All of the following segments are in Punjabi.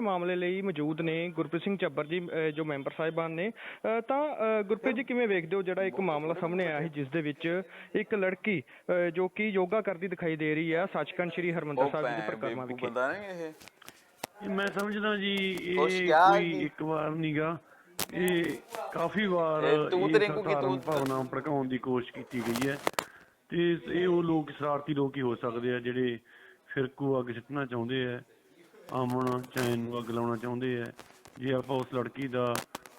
ਮਾਮਲੇ ਲਈ ਮੌਜੂਦ ਨੇ ਗੁਰਪ੍ਰੀਤ ਸਿੰਘ ਝੱਬਰ ਜੀ ਜੋ ਮੈਂਬਰ ਸਾਹਿਬਾਨ ਨੇ। ਤਾਂ ਗੁਰਪ੍ਰੀਤ ਜੀ ਕਿਵੇਂ ਵੇਖਦੇ ਹੋ ਜਿਹੜਾ ਇੱਕ ਮਾਮਲਾ ਸਾਹਮਣੇ ਆਇਆ ਸੀ ਜਿਸ ਦੇ ਵਿੱਚ ਇੱਕ ਲੜਕੀ ਜੋ ਕਿ ਯੋਗਾ ਕਰਦੀ ਦਿਖਾਈ ਦੇ ਰਹੀ ਹੈ ਸੱਚਖੰਡ ਸ੍ਰੀ ਹਰਮੰਦਰ ਸਾਹਿਬ ਦੀ ਪਰਿਕਰਮਾ ਵਿਖੇ। ਬੰਦਾ ਨਹੀਂ ਇਹ। ਇਹ ਮੈਂ ਸਮਝਦਾ ਜੀ ਇਹ ਕੋਈ? ਇੱਕ ਵਾਰ ਨਹੀਂਗਾ ਇਹ ਕਾਫੀ ਵਾਰ ਇਹ ਤੂੰ ਤੇ ਰਿੰਕੂ ਕੀ ਤੂੰ- ਭਾਵਨਾ ਭੜਕਾਉਣ ਦੀ ਕੋਸ਼ਿਸ਼ ਕੀਤੀ ਗਈ ਹੈ। ਤੇ ਇਹ ਉਹ ਲੋਕ ਸ਼ਰਾਰਤੀ ਲੋਕ ਹੀ ਹੋ ਸਕਦੇ ਆ ਜਿਹੜੇ ਫਿਰਕੂ ਅੱਗ ਸਿੱਟਣਾ ਚਾਹੁੰਦੇ ਆ। ਆਮਣ ਚੈਨ ਨੂੰ ਅੱਗ ਲਾਉਣਾ ਚਾਹੁੰਦੇ ਆ। ਜੇ ਆਪਾਂ ਉਸ ਲੜਕੀ ਦਾ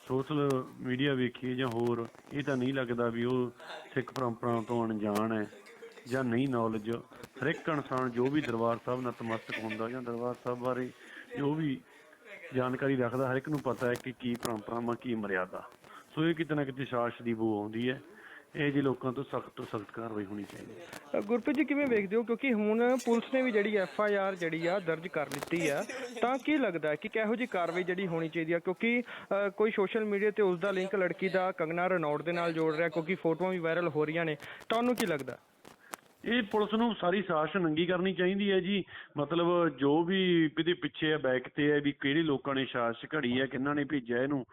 ਸੋਸ਼ਲ ਮੀਡੀਆ ਵੇਖੀਏ ਜਾਂ ਹੋਰ, ਇਹ ਤਾਂ ਨਹੀਂ ਲੱਗਦਾ ਵੀ ਉਹ ਸਿੱਖ ਪਰੰਪਰਾ ਤੋਂ ਅਣਜਾਣ ਹੈ ਜਾਂ ਨਹੀਂ ਨੌਲੇਜ ਹਰ ਇੱਕ ਇਨਸਾਨ ਜੋ ਵੀ ਦਰਬਾਰ ਸਾਹਿਬ ਨਤਮਸਤਕ ਹੁੰਦਾ ਜਾਂ ਦਰਬਾਰ ਸਾਹਿਬ ਬਾਰੇ ਜੋ ਵੀ ਜਾਣਕਾਰੀ ਰੱਖਦਾ ਹਰ ਇੱਕ ਨੂੰ ਪਤਾ ਹੈ ਕਿ ਕੀ ਪਰੰਪਰਾਵਾਂ, ਕੀ ਮਰਿਆਦਾ। ਸੋ ਇਹ ਕਿਤੇ ਨਾ ਕਿਤੇ ਸ਼ਾਸ ਦੀ ਬੂ ਆਉਂਦੀ ਹੈ। ਇਹ ਜਿਹੇ ਲੋਕਾਂ ਤੋਂ ਸਖਤ ਤੋਂ ਸਖਤ ਕਾਰਵਾਈ ਹੋਣੀ ਚਾਹੀਦੀ ਹੈ। ਗੁਰਪ੍ਰੀਤ ਜੀ ਕਿਵੇਂ ਵੇਖਦੇ ਹੋ? ਕਿਉਂਕਿ ਹੁਣ ਪੁਲਿਸ ਨੇ ਵੀ ਜਿਹੜੀ ਐਫ ਆਈ ਆਰ ਜਿਹੜੀ ਆ ਦਰਜ ਕਰ ਲਿੱਤੀ ਆ ਤਾਂ ਕੀ ਲੱਗਦਾ ਹੈ ਕਿ ਕਿਹੋ ਜੀ ਕਾਰਵਾਈ ਜਿਹੜੀ ਹੋਣੀ ਚਾਹੀਦੀ ਆ? ਕਿਉਂਕਿ ਕੋਈ ਸੋਸ਼ਲ ਮੀਡੀਆ ਤੇ ਉਸ ਦਾ ਲਿੰਕ ਲੜਕੀ ਦਾ ਕੰਗਨਾ ਰਣੌੜ ਦੇ ਨਾਲ ਜੋੜ ਰਿਹਾ ਕਿਉਂਕਿ ਫੋਟੋਆਂ ਵੀ ਵਾਇਰਲ ਹੋ ਰਹੀਆਂ ਨੇ ਤੁਹਾਨੂੰ ਕੀ ਲੱਗਦਾ? ਇਹ ਪੁਲਿਸ ਨੂੰ ਸਾਰੀ ਸਾਜ਼ਿਸ਼ ਨੰਗੀ ਕਰਨੀ ਚਾਹੀਦੀ ਹੈ ਜੀ। ਮਤਲਬ ਜੋ ਵੀ ਇਹਦੇ ਪਿੱਛੇ ਹੈ ਬੈਕ ਤੇ ਹੈ ਵੀ ਕਿਹੜੇ ਲੋਕਾਂ ਨੇ ਸਾਜ਼ਿਸ਼ ਘੜੀ ਹੈ ਕਿਹਨਾਂ ਨੇ ਭੇਜਿਆ ਇਹਨੂੰ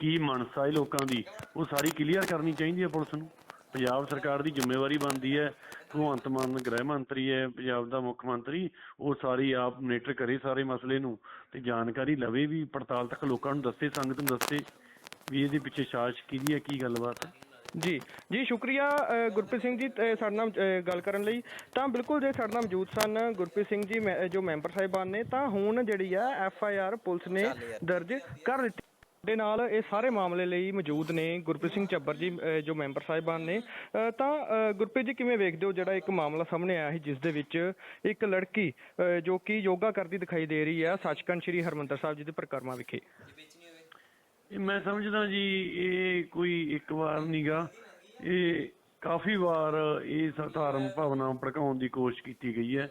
ਕੀ ਮਨਸਾ ਹੈ ਲੋਕਾਂ ਦੀ ਉਹ ਸਾਰੀ ਕਲੀਅਰ ਕਰਨੀ ਚਾਹੀਦੀ ਹੈ ਪੁਲਿਸ ਨੂੰ। ਪੰਜਾਬ ਸਰਕਾਰ ਦੀ ਜ਼ਿੰਮੇਵਾਰੀ ਬਣਦੀ ਹੈ ਭਗਵੰਤ ਮਾਨ ਗ੍ਰਹਿ ਮੰਤਰੀ ਹੈ ਪੰਜਾਬ ਦਾ ਮੁੱਖ ਮੰਤਰੀ ਉਹ ਸਾਰੀ ਆਪ ਮੋਨੀਟਰ ਕਰੇ ਸਾਰੇ ਮਸਲੇ ਨੂੰ ਤੇ ਜਾਣਕਾਰੀ ਲਵੇ ਵੀ ਪੜਤਾਲ ਤੱਕ ਲੋਕਾਂ ਨੂੰ ਦੱਸੇ ਸੰਗਤ ਨੂੰ ਦੱਸੇ ਵੀ ਇਹਦੇ ਪਿੱਛੇ ਸਾਜ਼ਿਸ਼ ਕਿਹਦੀ ਹੈ ਕੀ ਗੱਲਬਾਤ ਹੈ? ਜੀ ਜੀ ਸ਼ੁਕਰੀਆ ਅ, ਗੁਰਪ੍ਰੀਤ ਸਿੰਘ ਜੀ ਅ, ਸਾਡੇ ਨਾਲ ਅ, ਗੱਲ ਕਰਨ ਲਈ। ਤਾਂ ਬਿਲਕੁਲ ਜੇ ਸਾਡੇ ਨਾਲ ਮੌਜੂਦ ਸਨ ਗੁਰਪ੍ਰੀਤ ਸਿੰਘ ਜੀ ਮੈਂ- ਜੋ ਮੈਂਬਰ ਸਾਹਿਬਾਨ ਨੇ ਤਾਂ ਹੁਣ ਜਿਹੜੀ ਆ ਐਫ ਆਈ ਆਰ ਪੁਲਿਸ ਨੇ ਦਰਜ ਕਰ ਦਿੱਤੀ ਦੇ ਨਾਲ ਇਹ ਸਾਰੇ ਮਾਮਲੇ ਲਈ ਮੌਜੂਦ ਨੇ ਗੁਰਪ੍ਰੀਤ ਸਿੰਘ ਝੱਬਰ ਜੀ ਜੋ ਮੈਂਬਰ ਸਾਹਿਬਾਨ ਨੇ। ਤਾਂ ਗੁਰਪ੍ਰੀਤ ਜੀ ਕਿਵੇਂ ਵੇਖਦੇ ਹੋ ਜਿਹੜਾ ਇੱਕ ਮਾਮਲਾ ਸਾਹਮਣੇ ਆਇਆ ਸੀ, ਜਿਸ ਦੇ ਵਿੱਚ ਇੱਕ ਲੜਕੀ ਜੋ ਕਿ ਯੋਗਾ ਕਰਦੀ ਦਿਖਾਈ ਦੇ ਰਹੀ ਹੈ ਸੱਚਖੰਡ ਸ੍ਰੀ ਹਰਮੰਦਰ ਸਾਹਿਬ ਜੀ ਦੀ ਪਰਿਕਰਮਾ ਵਿਖੇ? ਮੈਂ ਸਮਝਦਾ ਜੀ, ਇਹ ਕੋਈ ਇੱਕ ਵਾਰ ਨਹੀਂਗਾ ਇਹ ਕਾਫੀ ਵਾਰ ਇਹ ਸ- ਭਾਵਨਾ ਭੜਕਾਉਣ ਦੀ ਕੋਸ਼ਿਸ਼ ਕੀਤੀ ਗਈ ਹੈ।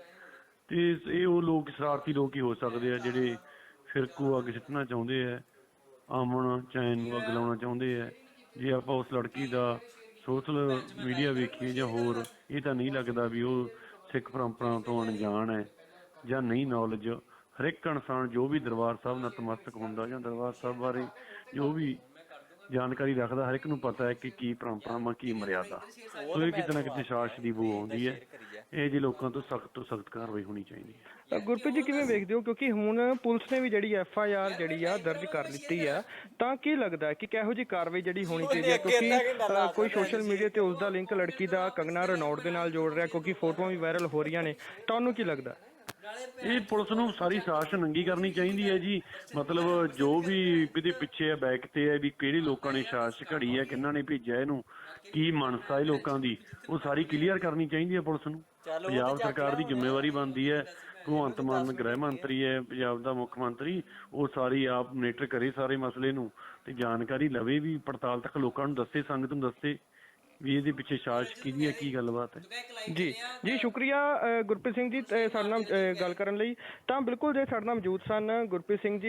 ਤੇ ਇਹ ਉਹ ਲੋਕ, ਸ਼ਰਾਰਤੀ ਲੋਕ ਹੀ ਹੋ ਸਕਦੇ ਆ, ਜਿਹੜੇ ਫਿਰਕੂ ਅੱਗ ਸਿੱਟਣਾ ਚਾਹੁੰਦੇ ਆ। ਆਮਣ ਚੈਨ ਨੂੰ ਅੱਗ ਲਾਉਣਾ ਚਾਹੁੰਦੇ ਆ। ਜੇ ਆਪਾਂ ਉਸ ਲੜਕੀ ਦਾ ਸੋਸ਼ਲ ਮੀਡੀਆ ਵੇਖੀਏ ਜਾਂ ਹੋਰ, ਇਹ ਤਾਂ ਨਹੀਂ ਲੱਗਦਾ ਵੀ ਉਹ ਸਿੱਖ ਪਰੰਪਰਾ ਤੋਂ ਅਣਜਾਣ ਹੈ ਜਾਂ ਨਹੀਂ ਨੌਲੇਜ ਹਰ ਇੱਕ ਇਨਸਾਨ ਜੋ ਵੀ ਦਰਬਾਰ ਸਾਹਿਬ ਨਤਮਸਤਕ ਹੁੰਦਾ ਜਾਂ ਦਰਬਾਰ ਸਾਹਿਬ ਬਾਰੇ ਜੋ ਵੀ ਜਾਣਕਾਰੀ ਰੱਖਦਾ ਹਰ ਇੱਕ ਨੂੰ ਪਤਾ ਹੈ ਕਿ ਕੀ ਪਰੰਪਰਾਵਾਂ ਕੀ ਮਰਿਆਦਾ। ਸੋ ਇਹ ਕਿਤੇ ਨਾ ਕਿਤੇ ਸ਼ਾਸ ਦੀ ਬੂ ਆਉਂਦੀ ਹੈ। ਇਹ ਜਿਹੇ ਲੋਕਾਂ ਤੋਂ ਸਖਤ ਤੋਂ ਸਖਤ ਕਾਰਵਾਈ ਹੋਣੀ ਚਾਹੀਦੀ ਹੈ। ਗੁਰਪ੍ਰੀਤ ਜੀ ਕਿਵੇਂ ਵੇਖਦੇ ਹੋ? ਕਿਉਂਕਿ ਹੁਣ ਪੁਲਿਸ ਨੇ ਵੀ ਜਿਹੜੀ ਐਫ ਆਈ ਆਰ ਜਿਹੜੀ ਆ ਦਰਜ ਕਰ ਲਿੱਤੀ ਆ ਤਾਂ ਕੀ ਲੱਗਦਾ ਹੈ ਕਿ ਕਿਹੋ ਜੀ ਕਾਰਵਾਈ ਜਿਹੜੀ ਹੋਣੀ ਚਾਹੀਦੀ ਹੈ? ਕਿਉਂਕਿ ਕੋਈ ਸੋਸ਼ਲ ਮੀਡੀਆ ਤੇ ਉਸ ਦਾ ਲਿੰਕ ਲੜਕੀ ਦਾ ਕੰਗਨਾ ਰਣੌੜ ਦੇ ਨਾਲ ਜੋੜ ਰਿਹਾ ਕਿਉਂਕਿ ਫੋਟੋਆਂ ਵੀ ਵਾਇਰਲ ਹੋ ਰਹੀਆਂ ਨੇ। ਤੁਹਾਨੂੰ ਕੀ ਲੱਗਦਾ? ਇਹ ਪੁਲਿਸ ਨੂੰ ਸਾਰੀ ਸਾਜ਼ਿਸ਼ ਨੰਗੀ ਕਰਨੀ ਚਾਹੀਦੀ ਹੈ ਜੀ। ਮਤਲਬ ਜੋ ਵੀ ਇਹਦੇ ਪਿੱਛੇ ਹੈ ਬੈਕ ਤੇ ਹੈ ਵੀ ਕਿਹੜੇ ਲੋਕਾਂ ਨੇ ਸਾਜ਼ਿਸ਼ ਘੜੀ ਹੈ ਕਿਹਨਾਂ ਨੇ ਭੇਜਿਆ ਇਹਨੂੰ ਕੀ ਮਨਸਾ ਹੈ ਲੋਕਾਂ ਦੀ ਉਹ ਸਾਰੀ ਕਲੀਅਰ ਕਰਨੀ ਚਾਹੀਦੀ ਹੈ ਪੁਲਿਸ ਨੂੰ। ਪੰਜਾਬ ਸਰਕਾਰ ਦੀ ਜ਼ਿੰਮੇਵਾਰੀ ਬਣਦੀ ਹੈ ਭਗਵੰਤ ਮਾਨ ਗ੍ਰਹਿ ਮੰਤਰੀ ਹੈ ਪੰਜਾਬ ਦਾ ਮੁੱਖ ਮੰਤਰੀ ਉਹ ਸਾਰੀ ਆਪ ਮੋਨੀਟਰ ਕਰੇ ਸਾਰੇ ਮਸਲੇ ਨੂੰ ਤੇ ਜਾਣਕਾਰੀ ਲਵੇ ਵੀ ਪੜਤਾਲ ਤੱਕ ਲੋਕਾਂ ਨੂੰ ਦੱਸੇ ਸੰਗਤ ਨੂੰ ਦੱਸੇ। ਵੀ ਇਹਦੇ ਪਿੱਛੇ ਸਾਜ਼ਿਸ਼ ਕਿਹਦੀ ਹੈ ਕੀ ਗੱਲਬਾਤ ਹੈ? ਜੀ। ਜੀ ਸ਼ੁਕਰੀਆ ਅ, ਗੁਰਪ੍ਰੀਤ ਸਿੰਘ ਜੀ ਅ, ਸਾਡੇ ਨਾਲ ਅ, ਗੱਲ ਕਰਨ ਲਈ। ਤਾਂ ਬਿਲਕੁਲ ਜੇ ਸਾਡੇ ਨਾਲ ਮੌਜੂਦ ਸਨ ਗੁਰਪ੍ਰੀਤ ਸਿੰਘ ਜੀ